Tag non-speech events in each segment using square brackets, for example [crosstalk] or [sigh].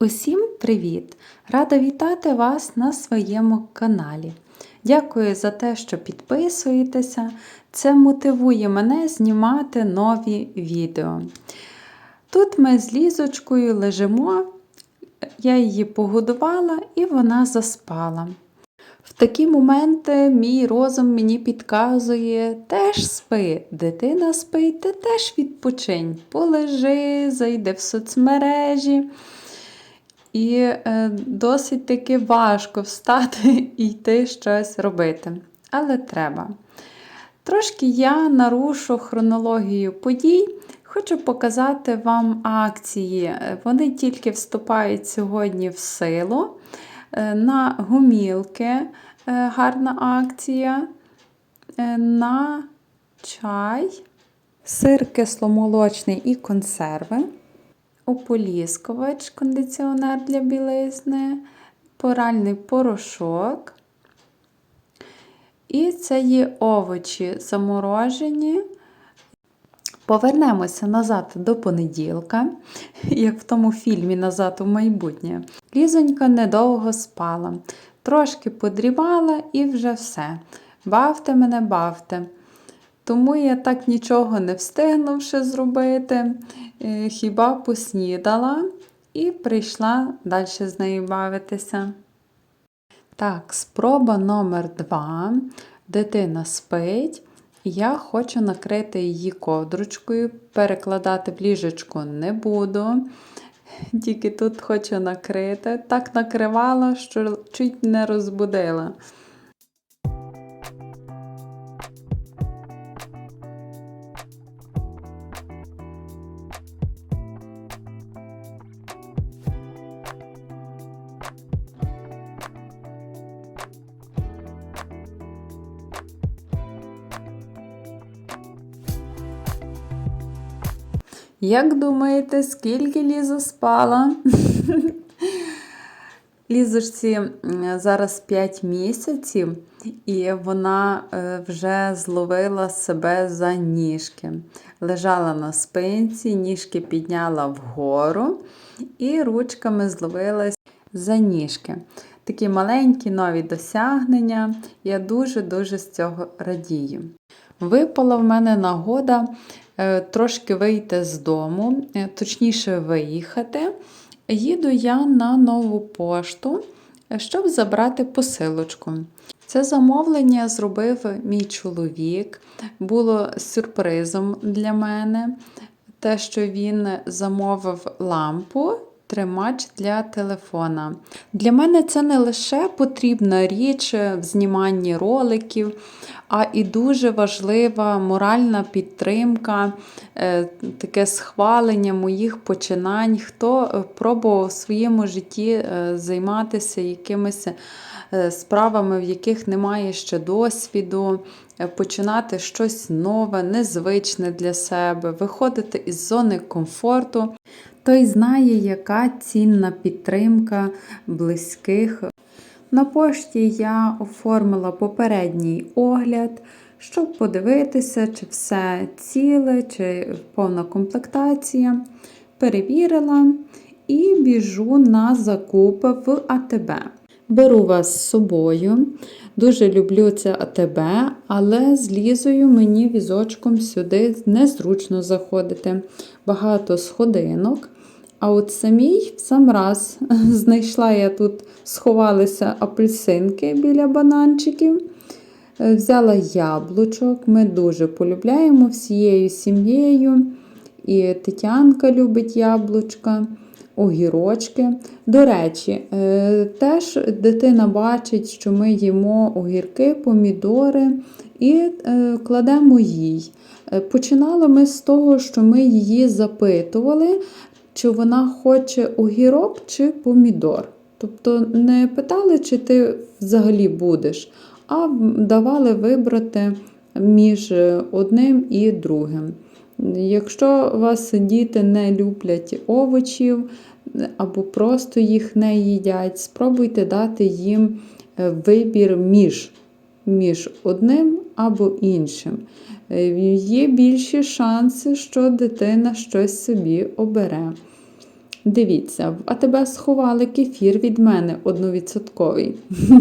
Усім привіт! Рада вітати вас на своєму каналі. Дякую за те, що підписуєтеся. Це мотивує мене знімати нові відео. Тут ми з лізочкою лежимо, я її погодувала і вона заспала. В такі моменти мій розум мені підказує, теж спи, дитина спить, ти теж відпочинь, полежи, зайди в соцмережі. І е, досить таки важко встати [laughs] і йти щось робити. Але треба. Трошки я нарушу хронологію подій. Хочу показати вам акції. Вони тільки вступають сьогодні в силу. Е, на гумілки е, гарна акція, на чай, сир кисломолочний і консерви, ополіскувач, кондиціонер для білизни, поральний порошок. І це є овочі заморожені. Повернемося назад до понеділка, як в тому фільмі Назад у майбутнє. Лізонька недовго спала, трошки подрібала і вже все. Бавте мене, бавте. Тому я так нічого не встигнувши зробити, е, хіба поснідала і прийшла далі з нею бавитися. Так, спроба номер два. Дитина спить. Я хочу накрити її ковдручкою, перекладати в ліжечку не буду. Тільки тут хочу накрити. Так накривала, що чуть не розбудила. Як думаєте, скільки Ліза спала? [laughs] Лізочці зараз 5 місяців, і вона е, вже зловила себе за ніжки. Лежала на спинці, ніжки підняла вгору і ручками зловилась за ніжки. Такі маленькі нові досягнення. Я дуже-дуже з цього радію. Випала в мене нагода трошки вийти з дому, е, точніше, виїхати. Їду я на нову пошту, е, щоб забрати посилочку. Це замовлення зробив мій чоловік, було сюрпризом для мене, те, що він замовив лампу. Тримач для телефона. Для мене це не лише потрібна річ в зніманні роликів, а і дуже важлива моральна підтримка, е, таке схвалення моїх починань, хто е, пробував в своєму житті е, займатися якимись справами, в яких немає ще досвіду, починати щось нове, незвичне для себе, виходити із зони комфорту. Той знає, яка цінна підтримка близьких на пошті я оформила попередній огляд, щоб подивитися, чи все ціле, чи повна комплектація. Перевірила і біжу на закупи в АТБ. Беру вас з собою. Дуже люблю це АТБ, але з лізою мені візочком сюди незручно заходити. Багато сходинок. А от самій сам раз [laughs] знайшла я тут, сховалися апельсинки біля бананчиків. Е, взяла яблучок. Ми дуже полюбляємо всією сім'єю. І Тетянка любить яблучка, огірочки. До речі, е, теж дитина бачить, що ми їмо огірки, помідори і е, кладемо їй. Починали ми з того, що ми її запитували, чи вона хоче огірок чи помідор. Тобто не питали, чи ти взагалі будеш, а давали вибрати між одним і другим. Якщо вас діти не люблять овочів або просто їх не їдять, спробуйте дати їм е, вибір між між одним або іншим. Е, є більші шанси, що дитина щось собі обере. Дивіться, а тебе сховали кефір від мене одновідсотковий. [laughs]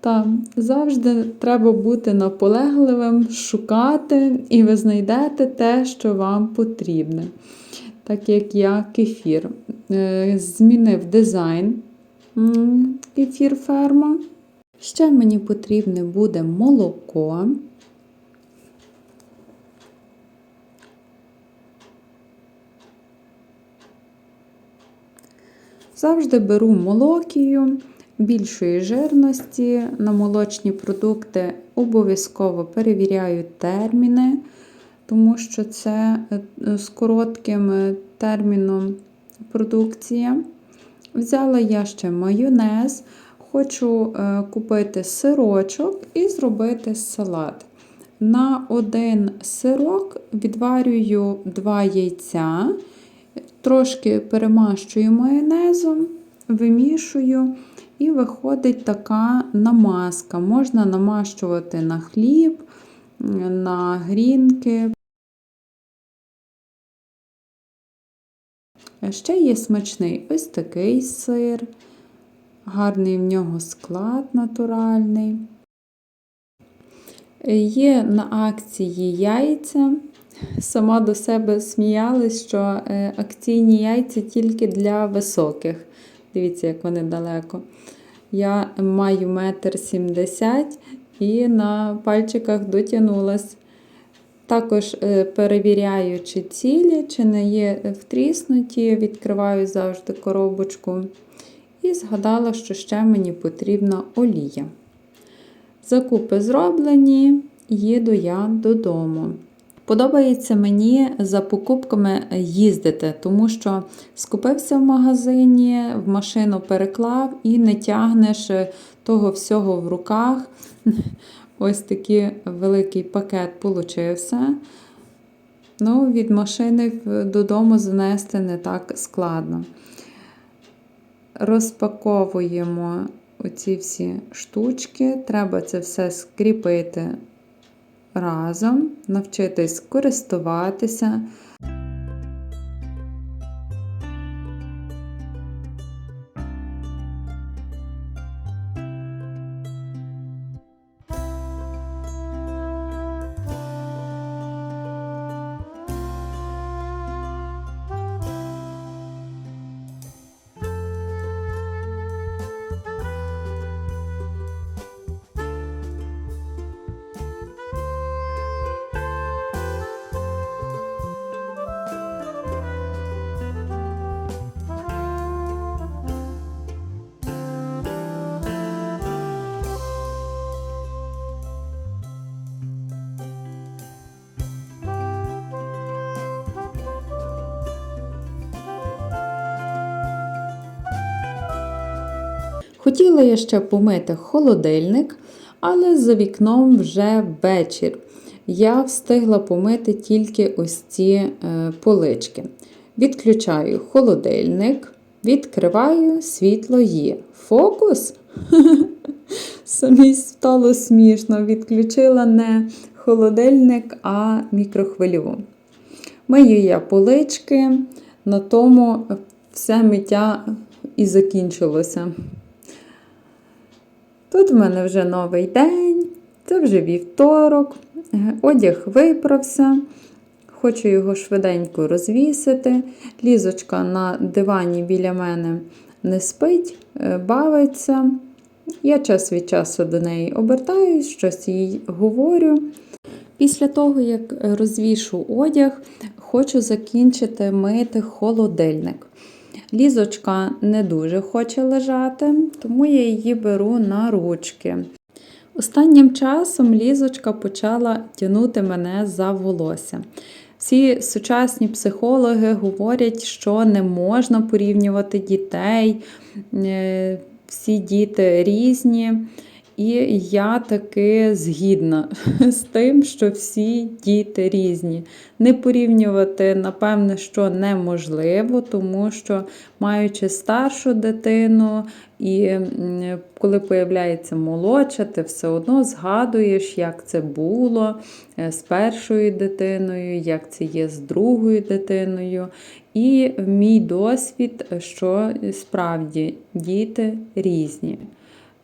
Та завжди треба бути наполегливим, шукати, і ви знайдете те, що вам потрібне. Так як я кефір. Е, Змінив дизайн кефір ферма. Ще мені потрібне буде молоко. Завжди беру молокію більшої жирності. На молочні продукти обов'язково перевіряю терміни, тому що це е, з коротким е, терміном продукція. Взяла я ще майонез, хочу е, купити сирочок і зробити салат. На один сирок відварюю 2 яйця, трошки перемащую майонезом, вимішую, і виходить така намазка. Можна намащувати на хліб, на грінки. Ще є смачний ось такий сир, гарний в нього склад натуральний. Є на акції яйця. Сама до себе сміялась, що е, акційні яйця тільки для високих. Дивіться, як вони далеко. Я маю метр сімдесят і на пальчиках дотягнулась. Також е, перевіряю, чи цілі, чи не є втріснуті, відкриваю завжди коробочку. І згадала, що ще мені потрібна олія. Закупи зроблені, їду я додому. Подобається мені за покупками їздити, тому що скупився в магазині, в машину переклав і не тягнеш того всього в руках. [laughs] Ось такий великий пакет получився. Ну, від машини додому занести не так складно. Розпаковуємо оці всі штучки. Треба це все скріпити разом, навчитись користуватися. Хотіла я ще помити холодильник, але за вікном вже вечір. Я встигла помити тільки ось ці е, полички. Відключаю холодильник, відкриваю світло є. Фокус? [laughs] Самі стало смішно. Відключила не холодильник, а мікрохвильову. Мию я полички, на тому все миття і закінчилося. Тут в мене вже новий день, це вже вівторок, е, одяг виправся, хочу його швиденько розвісити. Лізочка на дивані біля мене не спить, е, бавиться. Я час від часу до неї обертаюсь, щось їй говорю. Після того, як розвішу одяг, хочу закінчити мити холодильник. Лізочка не дуже хоче лежати, тому я її беру на ручки. Останнім часом лізочка почала тягнути мене за волосся. Всі сучасні психологи говорять, що не можна порівнювати дітей, е, всі діти різні. І я таки згідна [laughs] з тим, що всі діти різні. Не порівнювати, напевне, що неможливо, тому що маючи старшу дитину, і коли появляється молодша, ти все одно згадуєш, як це було е, з першою дитиною, як це є з другою дитиною. І мій досвід, що справді діти різні.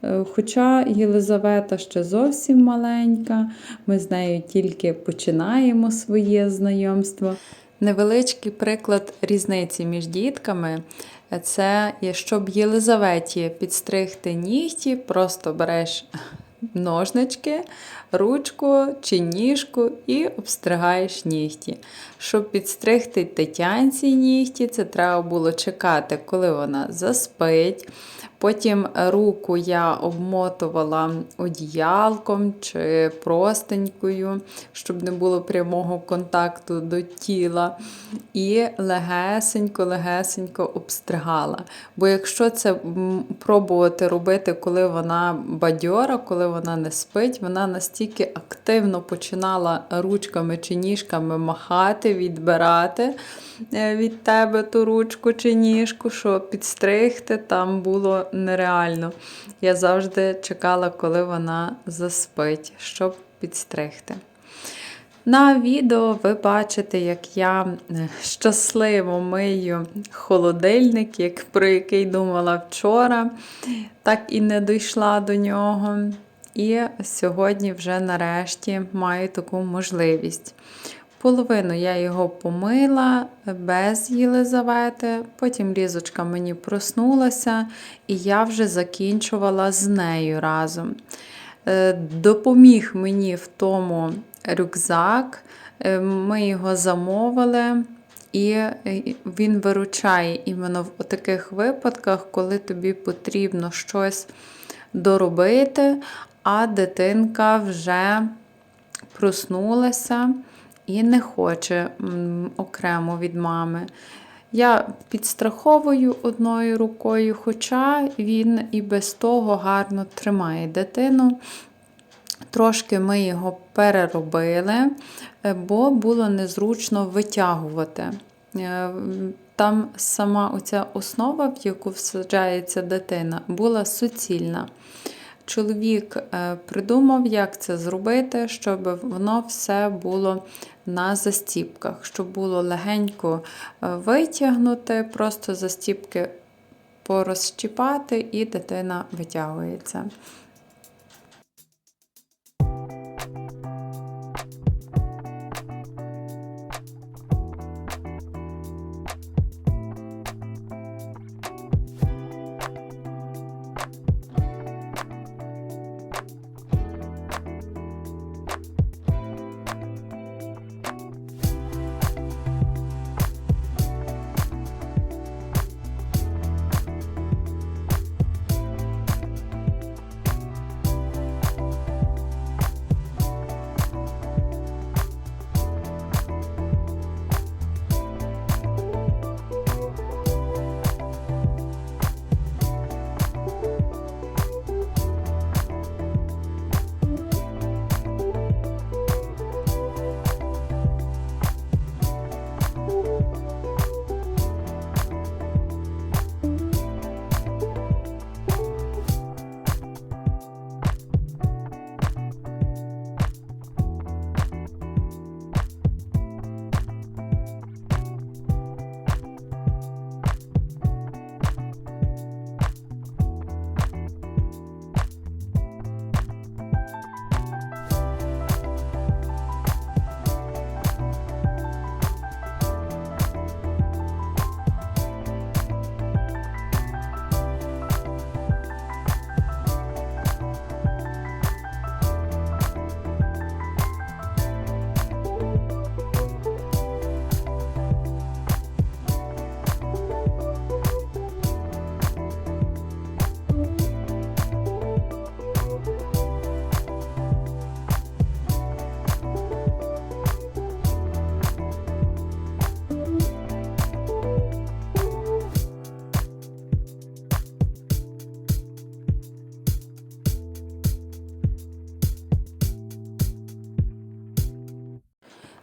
Е, Хоча Єлизавета ще зовсім маленька, ми з нею тільки починаємо своє знайомство. Невеличкий приклад різниці між дітками це щоб Єлизаветі підстригти нігті, просто береш ножнички, ручку чи ніжку і обстригаєш нігті. Щоб підстригти Тетянці нігті, це треба було чекати, коли вона заспить. Потім руку я обмотувала одіялком чи простенькою, щоб не було прямого контакту до тіла. І легесенько-легесенько обстригала. Бо якщо це пробувати робити, коли вона бадьора, коли вона не спить, вона настільки активно починала ручками чи ніжками махати, відбирати е, від тебе ту ручку чи ніжку, що підстригти там було нереально. Я завжди чекала, коли вона заспить, щоб підстригти. На відео ви бачите, як я е, щасливо мию холодильник, як, про який думала вчора, так і не дійшла до нього. І сьогодні вже нарешті маю таку можливість. Половину я його помила без Єлизавети, потім лізочка мені проснулася, і я вже закінчувала з нею разом. Е, Допоміг мені в тому рюкзак, Е, ми його замовили, і він виручає іменно в таких випадках, коли тобі потрібно щось доробити, а дитинка вже проснулася і не хоче окремо від мами. Я підстраховую одною рукою, хоча він і без того гарно тримає дитину. Трошки ми його переробили, е, бо було незручно витягувати. Е, Там сама оця основа, в яку всаджається дитина, була суцільна. Чоловік е, придумав, як це зробити, щоб воно все було на застіпках, щоб було легенько е, витягнути, просто застіпки порозчіпати, і дитина витягується.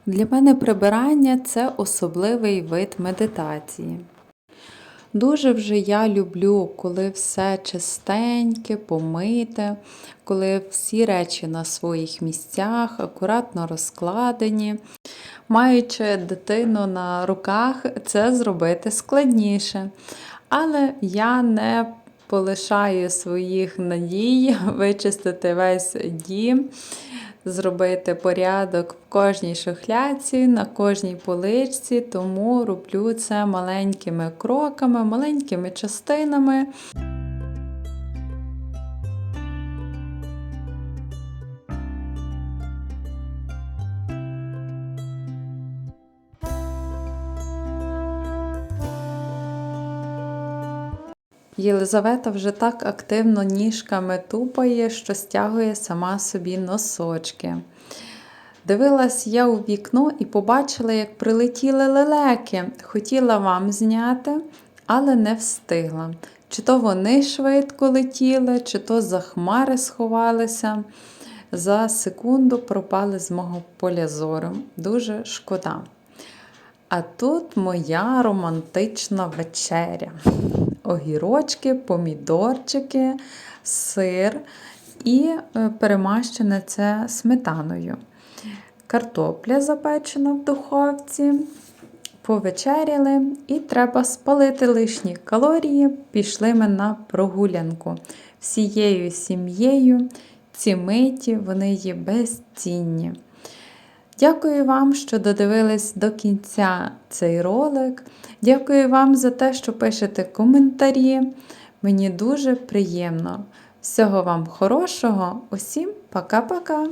Для мене прибирання це особливий вид медитації. Дуже вже я люблю, коли все чистеньке, помите, коли всі речі на своїх місцях, акуратно розкладені. Маючи дитину на руках, це зробити складніше. Але я не полишаю своїх надій [laughs] вичистити весь дім, зробити порядок в кожній шухляці, на кожній поличці, тому роблю це маленькими кроками, маленькими частинами. Єлизавета вже так активно ніжками тупає, що стягує сама собі носочки. Дивилась я у вікно і побачила, як прилетіли лелеки. Хотіла вам зняти, але не встигла. Чи то вони швидко летіли, чи то за хмари сховалися. За секунду пропали з мого поля зору. Дуже шкода. А тут моя романтична вечеря. Огірочки, помідорчики, сир і е, перемащене це сметаною. Картопля запечена в духовці. Повечеряли і треба спалити лишні калорії. Пішли ми на прогулянку всією сім'єю. Ці миті вони є безцінні. Дякую вам, що додивились до кінця цей ролик. Дякую вам за те, що пишете коментарі. Мені дуже приємно. Всього вам хорошого, усім пока-пока!